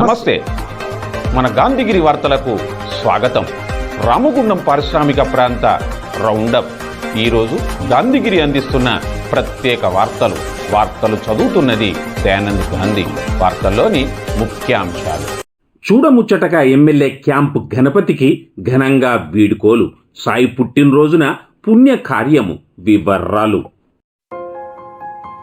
నమస్తే. మన గాంధీగిరి వార్తలకు స్వాగతం. రామగుండం పారిశ్రామిక ప్రాంత రౌండప్. ఈరోజు గాంధీగిరి అందిస్తున్న ప్రత్యేక వార్తలు. వార్తలు చదువుతున్నది దయానంద్ గాంధీ. వార్తల్లోని ముఖ్యాంశాలు. చూడముచ్చటగా ఎమ్మెల్యే క్యాంపు గణపతికి ఘనంగా వీడుకోలు. సాయి పుట్టినరోజున పుణ్య కార్యము వివర్రాలు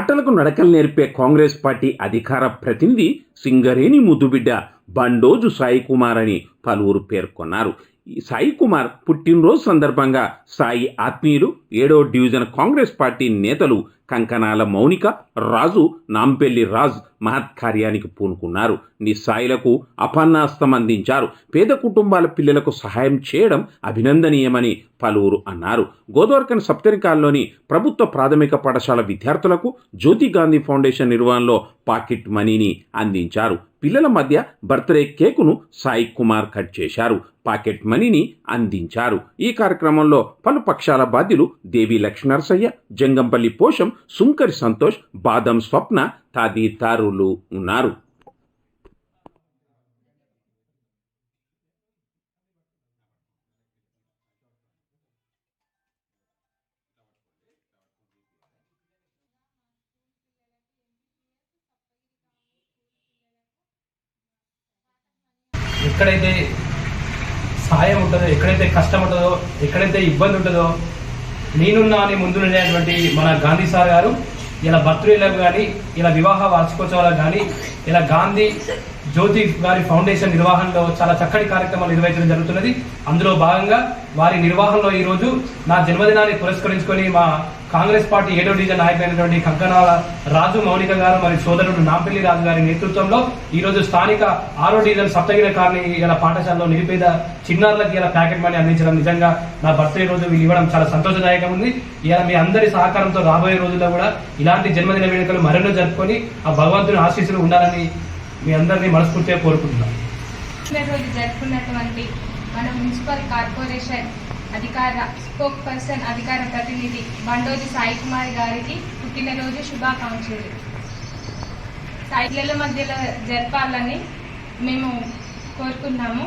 మాటలకు నడకలు నేర్పే కాంగ్రెస్ పార్టీ అధికార ప్రతినిధి సింగరేణి ముద్దుబిడ్డ బండోజు సాయి కుమార్ అని పలువురు పేర్కొన్నారు. సాయి కుమార్ పుట్టినరోజు సందర్భంగా సాయి ఆత్మీయులు ఏడో డివిజన్ కాంగ్రెస్ పార్టీ నేతలు కంకణాల మౌనిక రాజు నాంపెల్లి రాజ్ మహత్ కార్యానికి పూనుకున్నారు. నిస్సాయిలకు అపన్నాస్తం అందించారు. పేద కుటుంబాల పిల్లలకు సహాయం చేయడం అభినందనీయమని పలువురు అన్నారు. గోదావరికన్ సప్తరికాల్లోని ప్రభుత్వ ప్రాథమిక పాఠశాల విద్యార్థులకు జ్యోతి గాంధీ ఫౌండేషన్ నిర్వహణలో పాకెట్ మనీని అందించారు. పిల్లల మధ్య బర్త్డే కేకును సాయి కుమార్ కట్ చేశారు. పాకెట్ మనీని అందించారు. ఈ కార్యక్రమంలో పలు పక్షాల బాధ్యులు దేవి లక్ష్మీనరసయ్య జంగంపల్లి పోషం సుంకరి సంతోష్ బాదం స్వప్న తదితరులు ఉన్నారు. ఎక్కడైతే సాయం ఉంటుందో ఎక్కడైతే కష్టం ఉంటుందో ఎక్కడైతే ఇబ్బంది ఉంటుందో నేనున్నా అని ముందు ఉండేటువంటి మన గాంధీ సార్ గారు ఇలా బర్త్డేలకు కానీ ఇలా వివాహ వార్షికోత్సవాలకు కానీ ఇలా గాంధీ జ్యోతి గారి ఫౌండేషన్ నిర్వహణలో చాలా చక్కటి కార్యక్రమాలు నిర్వహించడం జరుగుతున్నది. అందులో భాగంగా వారి నిర్వహణలో ఈరోజు నా జన్మదినాన్ని పురస్కరించుకొని మా కాంగ్రెస్ పార్టీ ఏడో డివిజన్ నాయకులైనటువంటి కగ్గనాల రాజు మౌనిక గారు మరి సోదరుడు నాంపల్లి రాజు గారి నేతృత్వంలో ఈరోజు స్థానిక ఆరో డివిజన్ సప్తగిరి కాలనీ ఇలా పాఠశాలలో నిరుపేద చిన్నారులకి ఇలా ప్యాకెట్ మనీ అందించడం నిజంగా నా బర్త్డే రోజు వీళ్ళు ఇవ్వడం చాలా సంతోషదాయకం ఉంది. ఇలా మీ అందరి సహకారంతో రాబోయే రోజుల్లో కూడా ఇలాంటి జన్మదిన వేడుకలు మరెన్నో జరుపుకొని ఆ భగవంతుని ఆశీస్సులు ఉండాలని మీ అందరినీ మనస్ఫూర్తిగా కోరుకుంటున్నాను రోజు జరుపుకున్నటువంటి మన మున్సిపల్ కార్పొరేషన్ అధికార స్పోక్ పర్సన్ అధికార ప్రతినిధి బండోజి సాయి కుమార్ గారికి పుట్టినరోజు శుభాకాంక్షలు. సాయిల మధ్యలో జరపాలని మేము కోరుకున్నాము.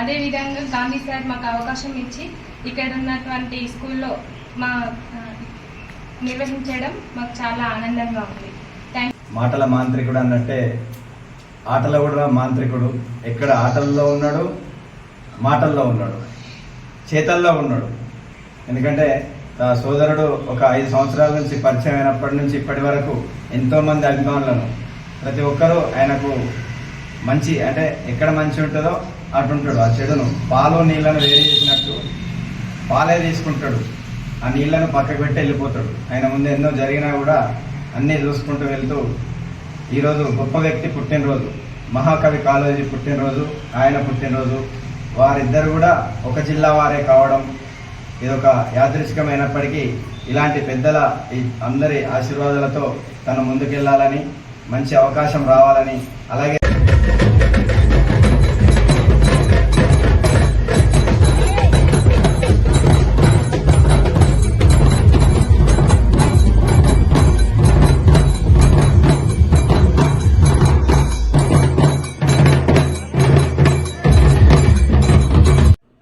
అదేవిధంగా గాంధీ సార్ మాకు అవకాశం ఇచ్చి ఇక్కడ ఉన్నటువంటి స్కూల్లో మా నిర్వహించడం మాకు చాలా ఆనందంగా ఉంది. మాటల మాంత్రికుడు అన్నట్టే ఆటలో కూడా మాంత్రికుడు? ఎక్కడ ఆటల్లో ఉన్నాడు? మాటల్లో ఉన్నాడు. చేతల్లో ఉన్నాడు. ఎందుకంటే ఆ సోదరుడు ఒక ఐదు సంవత్సరాల నుంచి పరిచయం అయినప్పటి నుంచి ఇప్పటి వరకు ఎంతోమంది అభిమానులను. ప్రతి ఒక్కరూ ఆయనకు మంచి అంటే ఎక్కడ మంచి ఉంటుందో అటు ఉంటాడు. ఆ చెడును పాలు నీళ్ళను వేరే చేసినట్టు పాలే తీసుకుంటాడు. ఆ నీళ్ళను పక్కకు పెట్టి వెళ్ళిపోతాడు. ఆయన ముందు ఎన్నో జరిగినా కూడా అన్నీ చూసుకుంటూ వెళ్తూ ఈరోజు గొప్ప వ్యక్తి పుట్టినరోజు మహాకవి కాళోజీ పుట్టినరోజు ఆయన పుట్టినరోజు వారిద్దరు కూడా ఒక జిల్లా వారే కావడం ఇదొక యాదృచ్ఛికమైనప్పటికీ ఇలాంటి పెద్దల అందరి ఆశీర్వాదాలతో తను ముందుకెళ్ళాలని మంచి అవకాశం రావాలని అలాగే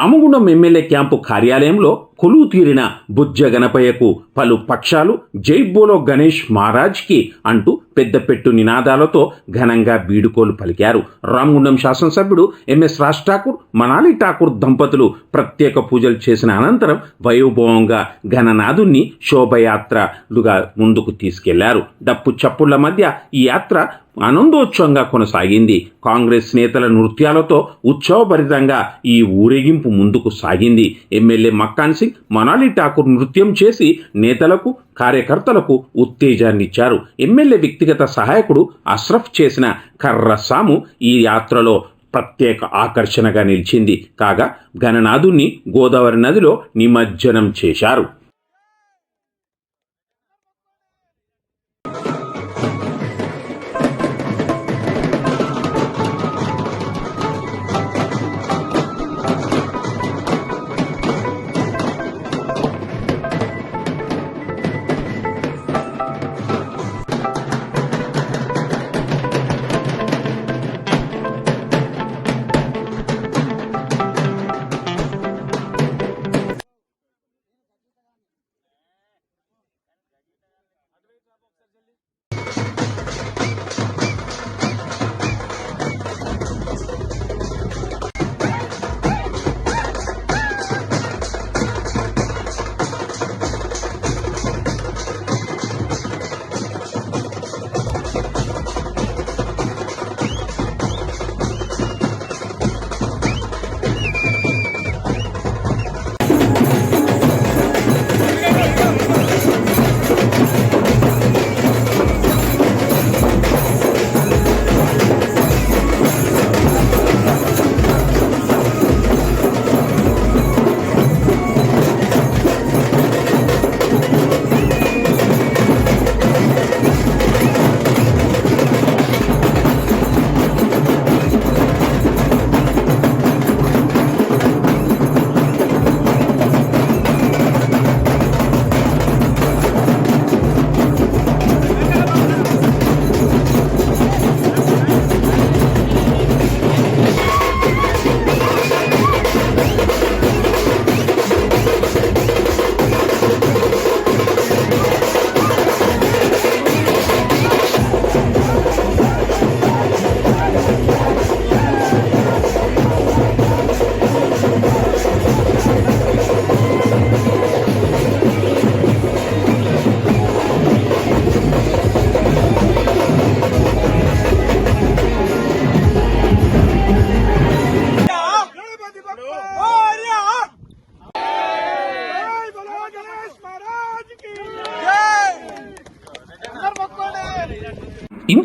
రామగుండం ఎమ్మెల్యే క్యాంపు కార్యాలయంలో కొలువు తీరిన బుజ్జ గణపయ్యకు పలు పక్షాలు జైబోలో గణేష్ మహారాజ్కి అంటూ పెద్దపెట్టు నినాదాలతో ఘనంగా బీడుకోలు పలికారు. రామగుండం శాసనసభ్యుడు ఎంఎస్ రాజ్ ఠాకూర్ మనాలి ఠాకూర్ దంపతులు ప్రత్యేక పూజలు చేసిన అనంతరం వైభవంగా ఘననాథుణ్ణి శోభయాత్రలుగా ముందుకు తీసుకెళ్ళారు. డప్పు చప్పుళ్ళ మధ్య ఈ యాత్ర ఆనందోత్సవంగా కొనసాగింది. కాంగ్రెస్ నేతల నృత్యాలతో ఉత్సవభరితంగా ఈ ఊరేగింపు ముందుకు సాగింది. ఎమ్మెల్యే మక్కాన్ సింగ్ మనాలి ఠాకూర్ నృత్యం చేసి నేతలకు కార్యకర్తలకు ఉత్తేజాన్నిచ్చారు. ఎమ్మెల్యే వ్యక్తిగత సహాయకుడు అశ్రఫ్ చేసిన కర్రసాము ఈ యాత్రలో ప్రత్యేక ఆకర్షణగా నిలిచింది. కాగా గణనాథుణ్ణి గోదావరి నదిలో నిమజ్జనం చేశారు.